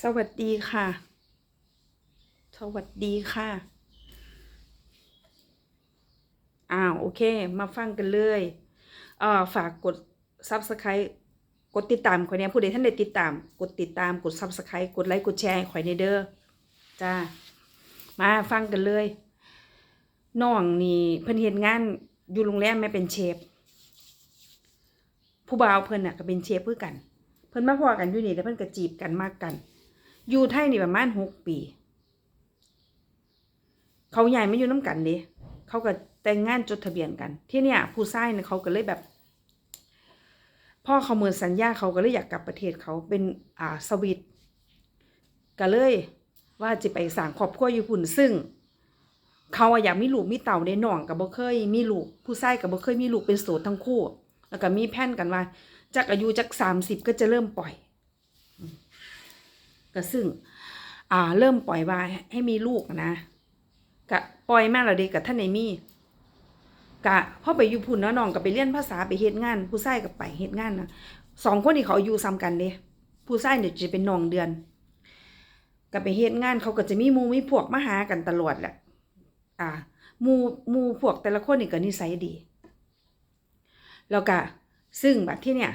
สวัสดีค่ะ สวัสดีค่ะ อ้าวโอเค มาฟังกันเลยเอ่อฝากกด Subscribe กดติดตามข่อยเนี่ยผู้ใดท่านใดติดตาม กดติดตามกด Subscribe กดไลค์กดแชร์ข่อยในเด้อจ้ามาฟังกันเลยน้องนี่เพิ่นเฮ็ดงานอยู่โรงแรมแม่เป็นเชฟผู้บ่าวเพิ่นน่ะก็เป็นเชฟเพื่อกัน เพิ่นมาพอกันอยู่นี่แล้วเพิ่นก็จีบกันมากกัน อยู่ไทยนี่ประมาณหกปี เขาใหญ่ไม่อยู่น้ำกันเด้เขาก็แต่งงานจดทะเบียนกัน ที่เนี่ย ผู้ชายเนี่ยเขาก็เลยแบบ พ่อเขาเหมือนสัญญาเขาก็เลยอยากกลับประเทศเขาเป็นอ่าสวิตก็เลยว่าจะไปสั่งครอบครัวอยู่พุ่นซึ่ง เขาอะอยากมีลูกมีเต่าในน้องกับบ่เคย มีลูกผู้ชายกับบ่เคยมีลูกเป็นโสดทั้งคู่ แล้วก็มีแผนกันว่าจากอายุจากสามสิบก็จะเริ่มปล่อย ก็ซึ่ง อ่า เริ่มปล่อยว่าให้มีลูกนะกะปล่อยมาแล้วเด็กกับท่านไหนมีกะพ่อไปอยู่พุ่นเนาะน้องก็ไปเรียนภาษาไปเฮ็ดงาน ผู้ชายก็ไปเฮ็ดงานนะสองคนนี้เขาอายุซ้ำกันเด้ผู้ชายเนี่ยจะเป็นน้องเดือนก็ไปเฮ็ดงานเขาก็จะมีมูมีพวกมาหากันตลอดแหละ อ่ามูมูพวกแต่ละคนนี่ก็นิสัยดี แล้วก็ซึ่งแบบที่เนี่ย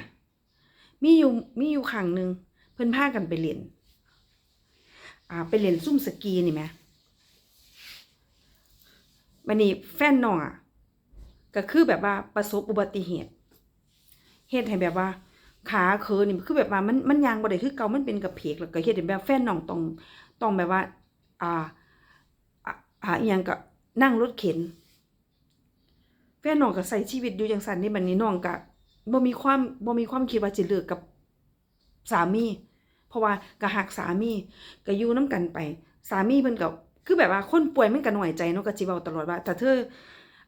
มีอยู่มีอยู่ครั้งหนึ่งเพิ่นพากันไปเรียน อ่าไปเล่นซุ่มสกีนี่ไหมวันนี้แฟนน้องอะก็คือแบบว่าประสบอุบัติเหตุ เหตุให้แบบว่า ขาเคินนี่คือแบบว่ามันมันยางบ่ได้คือเก่ามันเป็นกระเพกแล้วก็เฮ็ดให้แบบแฟนน้องต้องต้องแบบว่า อ่าอ่าอ่าอหยังก็นั่งรถเข็น แฟนน้องก็ใส่ชีวิตอยู่จังซั่นนี่บัดนี้น้องก็บ่มีความบ่มีความคิดว่าสิเลิกกับสามี เพราะว่าก็หักสามีก็อยู่น้ำกันไป สามีเพิ่นก็คือแบบว่าคนป่วยมันก็หน่อยใจเนาะก็สิเว้าตลอดว่าแต่เธอ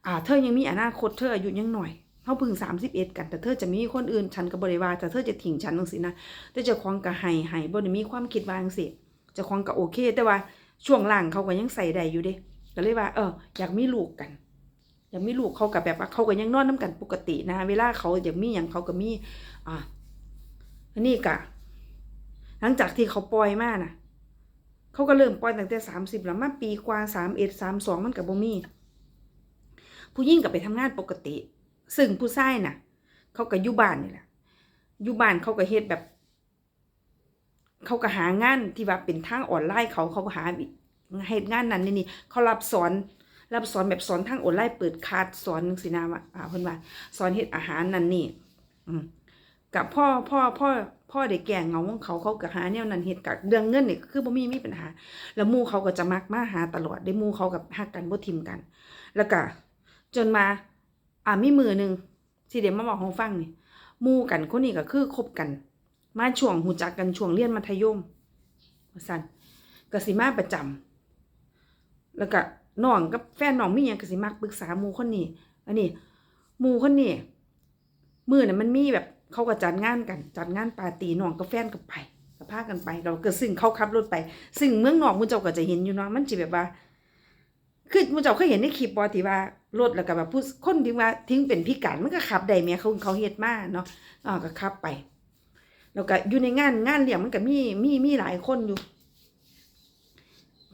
อ่าเธอยังมีอนาคตเธออายุยังหน่อยเฮาพิ่ง31กันแต่เธอจะมีคนอื่นฉันก็บ่ได้ว่าแต่เธอจะทิ้งฉันจังซี่นะแต่จ้าของก็ให้ให้บ่ได้มีความคิดวางซี่เจ้าของก็โอเค แต่ว่าช่วงล่างเขาก็ยังใส่ได้อยู่เด้ก็เลยว่า เออ อยากมีลูกกัน อยากมีลูกเขาก็แบบว่าเขาก็ยังนอนน้ำกันปกตินะ เวลาเขาอยากมีหยังเขาก็มีอ่าอันนี้ก็ หลังจากที่เขาปล่อยมาน่ะ เขาก็เริ่มปล่อยตั้งแต่สามสิบแล้วมาปีกว่าสามเอ็ดสามสองมันกับบ่มี ผู้หญิงก็ไปทำงานปกติ ซึ่งผู้ชายน่ะ เขาก็อยู่บ้านนี่แหละอยู่บ้านเขาก็เฮ็ดแบบ เขาก็หางานที่ว่าเป็นทางออนไลน์เขาเขาก็หาเฮ็ดงานนั้นนี่นี่เขารับสอนรับสอนแบบสอนทางออนไลน์เปิดคาสสอนสินะว่าอ่าเพิ่นว่า สอนเฮ็ดอาหารนั่นนี่ อืมกับพ่อพ่อพ่อ พ่อได้แก่เงาของเขาเขาก็หาแนวนั้นเฮ็ดกับเรื่องเงินเนี่ยคือบ่มีมีปัญหา แล้วมู่เขาก็จะมักมาหาตลอดได้มู่เขากับฮักกันบ่ทิมกัน แล้วก็จนมาอ่ามีมือหนึ่งที่เดี๋ยวมาบอกให้ฟังนี่มู่กันคนนี้ก็คือคบกัน มาช่วงหูจักกันช่วงเรียนมัธยมว่าซั่นกสิมาประจำแล้วก็น้องกับแฟนน้องมีหยังกสิมักปรึกษามูคนนี้อันนี้มูคนนี้มือน่ะมันมีแบบ เขาก็จัดงานกัน จัดงานปาร์ตี้น้องกับแฟนก็ไปก็พากันไป เราก็ซึ่งเขาขับรถไป ซึ่งเมืองนอกมุเจ้าก็จะเห็นอยู่เนาะมันจะแบบว่า คือมุเจ้าเคยเห็นในคลิปบอที่ว่ารถแล้วก็แบบผู้คนที่ว่าทิ้งเป็นพิการมันก็ขับได้แหม่เขาเขาเฮ็ดมาเนาะอ่าก็ขับไป แล้วก็อยู่ในงานงานเลี้ยงมันก็มีมีมีหลายคนอยู่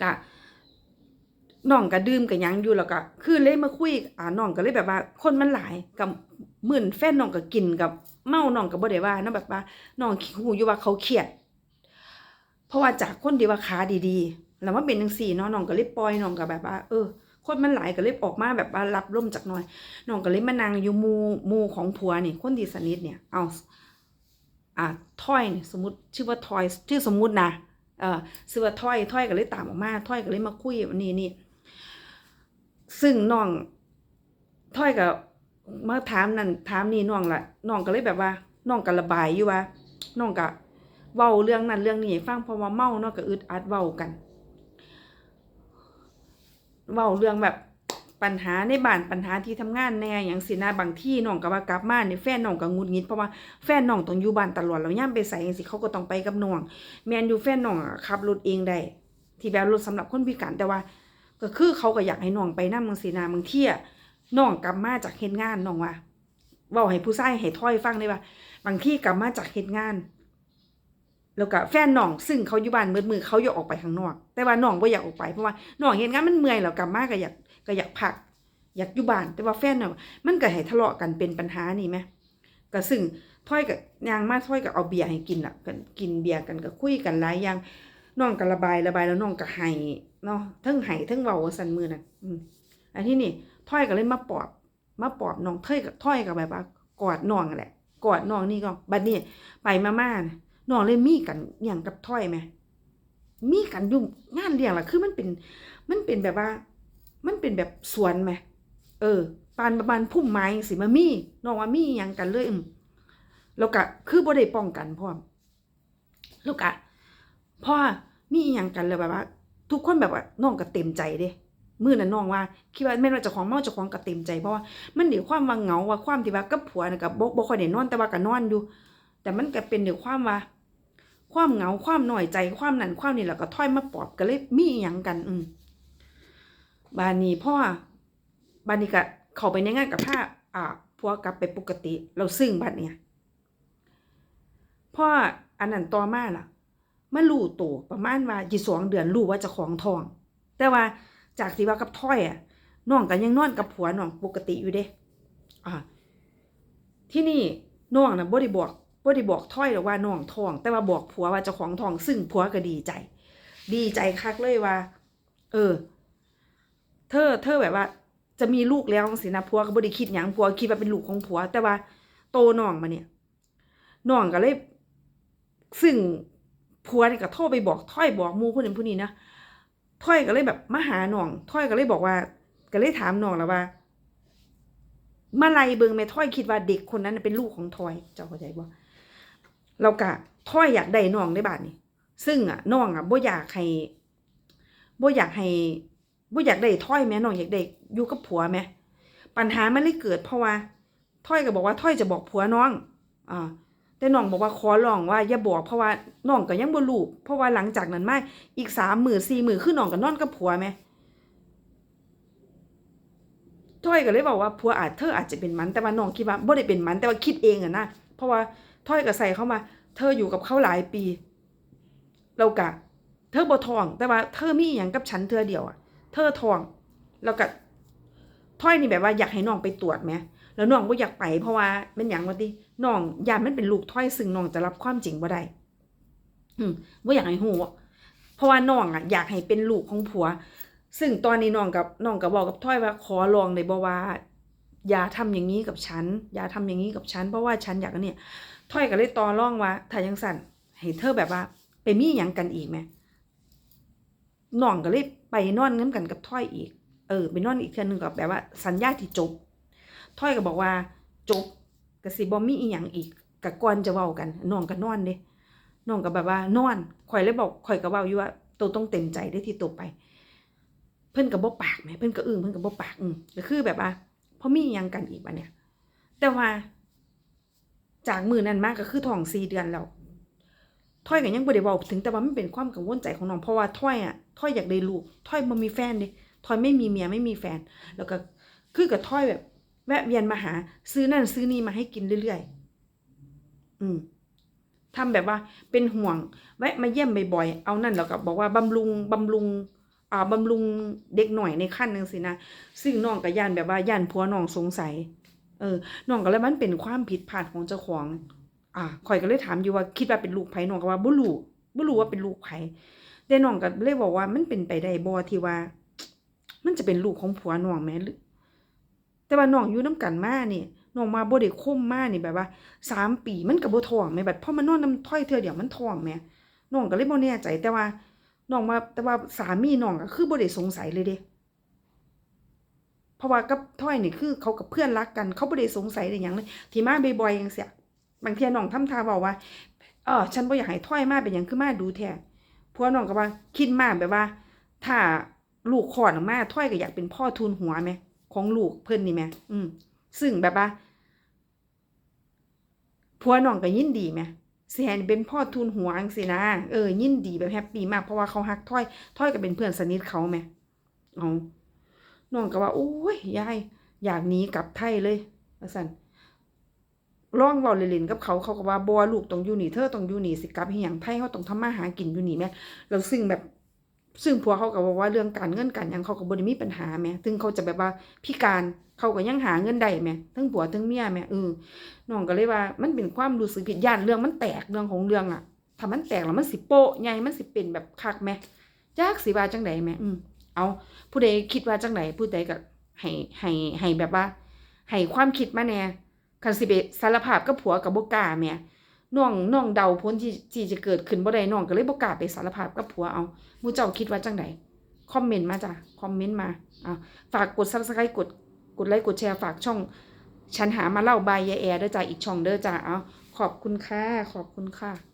ก็น้องก็ดื่มกับยังอยู่แล้วก็คือเลยมาคุยอ่าน้องก็เลยแบบว่า คนมันหลายกับหมือนแฟนน้องก็กินกับ เมาน้องก็บ่ได้ว่าเนาะแบบว่าน้องหูอยู่ว่าเขาเครียด เพราะว่าจากคนที่ว่าขาดีๆ แล้วมาเป็นจังซี่เนาะน้องก็เลยปล่อยน้องก็แบบว่า เออคนมันหลายก็เลยออกมาแบบว่ารับร่มจากหน่อยน้องก็เลยมานั่งอยู่มูมูของผัวนี่คนที่สนิทเนี่ยเอาอ่าทอยนี่สมมติชื่อว่าทอยชื่อสมมุตินะเออชื่อว่าทอยทอยก็เลยตามออกมาทอยก็เลยมาคุยนนี้นี่ซึ่งน้องถ้อยกับ มาถามนั่นถามนี่น้องละน้องก็เลยแบบว่าน้องก็ระบายอยู่ว่าน้องก็เว้าเรื่องนั้นเรื่องนี้ฟังเพราะว่าเมาเนาะก็อึดอัดเว้ากันเว้าเรื่องแบบปัญหาในบ้านปัญหาที่ทำงานแน่อย่างสินะบางที่น้องก็ว่ากลับมานี่แฟนน้องก็งุดงิดเพราะว่าแฟนน้องต้องอยู่บ้านตลอดแล้วย่ามไปใส่จังซี่เขาก็ต้องไปกับน้องแมนอยู่แฟนน้องขับรถเองได้ที่แบบรถสำหรับคนพิการแต่ว่า ก็คือเขาก็อยากให้น้องไปนำบางสีนาบางเที่ย น้องกลับมาจากเฮ็ดงานน้องว่าเว้าให้ผู้ชายให้ถ้อยฟังได้ว่าบางที่กลับมาจากเฮ็ดงาน แล้วก็แฟนน้องซึ่งเขาอยู่บ้านมืดมือเขาอยากออกไปข้างนอก แต่ว่าน้องบ่อยากออกไปเพราะว่าน้องเห็นงานมันเมื่อยแล้วกลับมาก็อยากก็อยากพัก อยากอยู่บ้าน แต่ว่าแฟนน่ะมันก็ให้ทะเลาะกันเป็นปัญหานี่แหมก็ซึ่งถ้อยกับยางมาถ้อยกับเอาเบียร์ให้กินล่ะกันกินเบียร์กันก็คุยกันหลายอย่างน้องก็ระบายระบายแล้วน้องก็ให้เนาะทั้งให้ทั้งเว้าว่าซั่นมือนั้นอืมอันที่นี่ ถ้อยก็เลยมาปอบ มาปอบน้องเถ้ยกับถ้อยก็แบบว่ากอดน้องนั่นแหละกอดน้องนี่ก็บัดนี้ไปมาม่านะน้องเลยมีกันอย่างกับถ้อยไหมมีกันยุ่งงานเลี้ยงล่ะคือมันเป็น มันเป็นแบบว่า มันเป็นแบบสวนไหมเออปานประมาณพุ่มไม้สิมามีน้องว่ามีหยังกันเลยอืมแล้วก็คือบ่ได้ป้องกันพร้อมแล้วก็พ่อมีหยังกันแล้วแบบว่า ทุกคนแบบว่าน้องก็เต็มใจเด้ มื้อนั้นน้องว่าคิดว่าแม่นว่าจ้าของเมาจ้าของก็เต็มใจเพราะว่ามันเดี๋ยวความว่าเหงาว่าความที่ว่ากับผัวน่ะก็บ่บ่ค่อยได้นอนแต่ว่าก็นอนอยู่ แต่มันก็เป็นเดี๋ยวความว่า ความเหงาความหน้อยใจความนั่นความนี่แล้วก็ถ้อยมาปอบก็เลยมีหยังกัน อืมบานนี้พ่อบานนี้ก็เข้าไปในงานกับผ้าอ่าพัวกลับไปปกติ เราซึ่งบัดเนี่ยพ่ออันนั้นต่อมาล่ะมารู้ตัวประมาณว่ายี่สองเดือนรู้ว่าจะของทอง แต่ว่า จากที่ว่ากับถ้อยอะน้องก็ยังนอนกับผัวน้องปกติอยู่เด้อ่าที่นี่น้องนะบ่ได้บอกบ่ได้บอกถ้อยหรอกว่าน้องท้อง แต่ว่าบอกผัวว่าเจ้าของท้อง ซึ่งผัวก็ดีใจ ดีใจคักเลยว่า เออ เธอ เธอแบบว่า จะมีลูกแล้วสินะผัวก็บ่ได้คิดหยังผัวคิดว่าเป็นลูกของผัว แต่ว่าโตน้องมาเนี่ยน้องก็เลย ซึ่งผัวนี่ก็โทรไปบอกถ้อยบอกมูผู้นั้นผู้นี้นะ ถ้อยก็เลยแบบมาหาน้องถ้อยก็เลยบอกว่า ก็เลยถามน้องแล้วว่าเมาไล่เบิงแม่ถ้อยคิดว่าเด็กคนนั้นเป็นลูกของทอยเจ้าเข้าใจบ่เรากะถ้อยอยากได้น้องได้บาดนี้ซึ่งอะน้องอะบ่อยากให้บ่อยากให้บ่อยากได้ถ้อยแม่น้องอยากได้อยู่กับผัวแม่ปัญหามันเลยเกิดเพราะว่าถ้อยก็บอกว่าถ้อยจะบอกผัวน้องอ่า แต่น้องบอกว่าขอร้องว่าอย่าบอกเพราะว่าน้องก็ยังบ่รู้เพราะว่าหลังจากนั้นมาอีกสามหมื้อสี่หมื้อคือน้องก็นอนกับผัวแม่ถ้อยก็เลยบอกว่าผัวอาจเธออาจจะเป็นมันแต่ว่าน้องคิดว่าบ่ได้เป็นมันแต่ว่าคิดเองอะนะเพราะว่าถ้อยก็ใส่เข้ามา เธออยู่กับเขาหลายปีเรากะ เธอบ่ทอง แต่ว่าเธอมีอย่างกับฉันเธอเดียวอะเธอทองแล้วก็ถ้อยนี่แบบว่าอยากให้น้องไปตรวจไหม แล้วน้องบ่อยากไปเพราะว่าเป็นอย่างว่าติน้องยานมันเป็นลูกถ้อยซึ่งน้องจะรับความจริงบ่ได้อืมบ่อยากให้ฮู้เพราะว่าน้องอะอยากให้เป็นลูกของผัว ซึ่งตอนนี้น้องกับน้องก็บอกกับถ้อยว่าขอลองได้บ่ว่าอย่าทำอย่างนี้กับฉัน อย่าทำอย่างนี้กับฉัน เพราะว่าฉันอยากเนี่ยถ้อยก็เลยต่อรองว่าถ้ายังสั่นให้เธอแบบว่า ไปมีหยังกันอีกไหมน้องก็เลยไปนอนน้ำกันกับถ้อยอีก เออ ไปนอนอีกเทือนึงกับแบบว่า สัญญาที่จบ ถ้อยก็บอกว่าจบกสิบ่มีอีหยังอีกกะก่อนจะเว้ากันน้องก็นอนเด้น้องก็แบบว่านอนข่อยเลยบอกข่อยก็เว้าอยู่ว่าตัวต้องเต็มใจได้ที่ตัวไป เพิ่นก็บ่ปากแหมเพิ่นก็อึ้งเพิ่นก็บ่ปากอืมก็คือแบบว่าพอมีอีหยังกันอีกบัดเนี่ยแต่ว่า จากมือนั้นมากก็คือท้อง4เดือนแล้วถ้อยก็ยังบ่ได้เว้าถึงแต่ว่ามันเป็นความกังวลใจของน้องเพราะว่าถ้อยอะถ้อยอยากได้ลูกถ้อยบ่มีแฟนเด้ถ้อยไม่มีเมียไม่มีแฟน แล้วก็คือกับถ้อยแบบ แวะเวียนมาหา ซื้อนั่นซื้อนี่มาให้กินเรื่อยๆ อืมทำแบบว่าเป็นห่วง แวะมาเยี่ยมบ่อยๆ เอานั่นแล้วก็บอกว่าบำรุงบำรุงอ่าบำรุงเด็กหน่อยในขั้นหนึ่งสินะ ซึ่งน้องกับย่านแบบว่าย่านผัวน้องสงสัย เออ น้องก็เลยมันเป็นความผิดพลาดของเจ้าของ อ่าข่อยก็เลยถามอยู่ว่าคิดว่าเป็นลูกไผ่น้องก็ว่าบ่รู้บ่รู้ว่าเป็นลูกไผ่แต่น้องก็เลยบอกว่ามันเป็นไปได้บ่ที่ว่า มันจะเป็นลูกของผัวน้องแหม่หรือ แต่ว่าน้องอยู่นํกันมาเนี่ยน้องมาบ่ได้คมมานี่แบบว่าสามปีมันก็บ่ท้องแหม่บัดพอมานนอนนํถ้อยเทื่อเดี๋ยวมันท้องแหมน้องก็เลยบ่แน่ใจแต่ว่าน้องมาแต่ว่าสามีน้องก็คือบ่ได้สงสัยเลยเด้เพราะว่ากับถ้อยนี่คือเขากับเพื่อนรักกันเขาบ่ได้สงสัยได้หยังเลยที่มาบ่อยๆจังซี่บางทีน้องทำท่าเว้าว่าเออฉันบ่อยากให้ถ้อยมาเป็นหยังคือมาดูแท้ผัวน้องก็ว่าคิดมากแบบว่า ถ้าลูกคลอดออกมาถ้อยก็อยากเป็นพ่อทูลหัวแหม ของลูกเพิ่อนนี่แหมอืมซึ่งแบบว่าผัวน้องก็ยินดีแหมสิให้เป็นพ่อทุนหัวจังสินะ เออ ยินดีแบบแฮปปี้มากเพราะว่าเขาฮักถ้อยถ้อยก็เป็นเพื่อนสนิทเขาแหมเอาน้องก็ว่าโอ้ยยายอยากหนีกลับไทยเลยว่าซั่นร้องเว้าเล่นๆกับเขาเขาก็ว่าบ่ลูกต้องอยู่นี่เธอต้องอยู่นี่สิกลับเฮ็ดหยังไทยเฮาต้องทำมาหากินอยู่นี่แหม่แล้วซึ่งแบบ ซึ่งผัวเขาก็บอกว่าเรื่องการเงินการยังเขาก็บ่ได้มีปัญหาแม่ถึงเขาจะแบบว่าพิการเขาก็ยังหาเงินได้แหม่ทั้งผัวทั้งเมียแม่เออน้องก็เลยว่ามันเป็นความรู้สึกผิดย่านเรื่องมันแตกเรื่องของเรื่องอะถ้ามันแตกแล้วมันสิโปะใหญ่มันสิเป็นแบบคักแม่จักสิว่าจังใดแม่อืมเอาผู้ใดคิดว่าจังใดผู้ใดก็ให้ให้ให้แบบว่าให้ความคิดมาแน่คันสิไปสารภาพกับผัวก็บ่กล้าแม่ น้องน้องเดาพ้นที่ที่จะเกิดขึ้นบ่ได้น้องก็เลยบ่กล้าไปสารภาพกับผัวเอามูเจ้าคิดว่าจังไดคอมเมนต์มาจ้ะคอมเมนต์มาอ่าฝากกด subscribe กดกดไลค์กดแชร์ฝากช่องฉันหามาเล่าบายยายแอร์เด้อจ้าอีกช่องเด้อจ้าเอาขอบคุณค่ะขอบคุณค่ะ